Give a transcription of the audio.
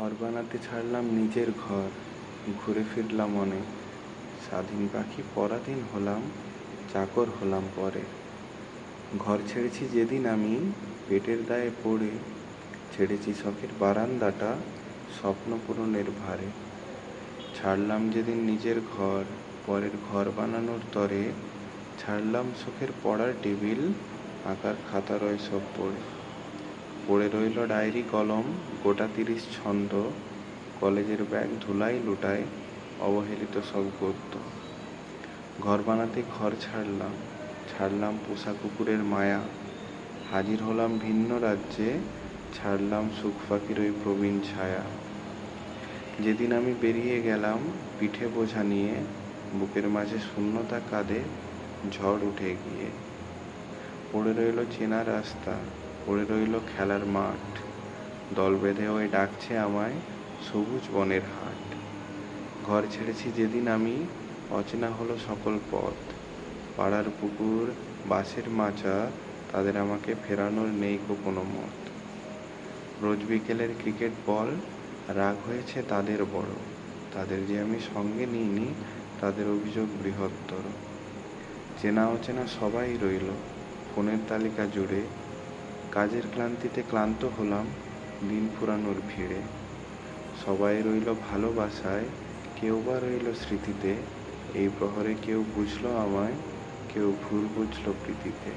ঘর বানাতে ছাড়লাম নিজের ঘর। ঘুরে ফিরলাম অনেক। স্বাধীন পাখি পরাধীন হলাম, চাকর হলাম পরে। ঘর ছেড়েছি যেদিন আমি, পেটের দায়ে পড়ে। ছেড়েছি শখের বারান্দাটা, স্বপ্ন পূরণের ভারে। ছাড়লাম যেদিন নিজের ঘর, পরের ঘর বানানোর তরে। ছাড়লাম শখের পড়ার টেবিল, আঁকার খাতা রয় সব পড়ে। পড়ে রইল ডায়েরি কলম, গোটা তিরিশ ছন্দ, কলেজের ব্যাগ ধুলাই লুটায় অবহেলিত সব গদ্য। ঘর বানাতে ঘর ছাড়লাম ছাড়লাম পোষা কুকুরের মায়া। হাজির হলাম ভিন্ন রাজ্যে, ছাড়লাম সুখ পাখির ওই প্রবীণ ছায়া। যেদিন আমি বেরিয়ে গেলাম পিঠে বোঝা নিয়ে, বুকের মাঝে শূন্যতা কাঁদে ঝড় উঠে গিয়ে। পড়ে রইল চেনা রাস্তা পড়ে রইল খেলার মাঠ। দল বেঁধে ওই ডাকছে আমায়, সবুজ বনের হাট। ঘর ছেড়েছি যেদিন আমি, অচেনা হলো সকল পথ। পাড়ার পুকুর, বাঁশের মাচা, তাদের আমাকে ফেরানোর নেই কো কোনো মত। রোজ বিকেলের ক্রিকেট বল, রাগ হয়েছে তাদের বড়। তাদের যে আমি সঙ্গে নিইনি, তাদের অভিযোগ বৃহত্তর। চেনা অচেনা সবাই রইল, ফোনের তালিকা জুড়ে কাজের ক্লান্তিতে ক্লান্ত হলাম, দিন ফুরানোর ভিড়ে। সবাই রইল ভালোবাসায়, কেউ বা রইল স্মৃতিতে। এই প্রহরে কেউ বুঝলো আমায়, কেউ ভুল বুঝলো প্রীতিতে।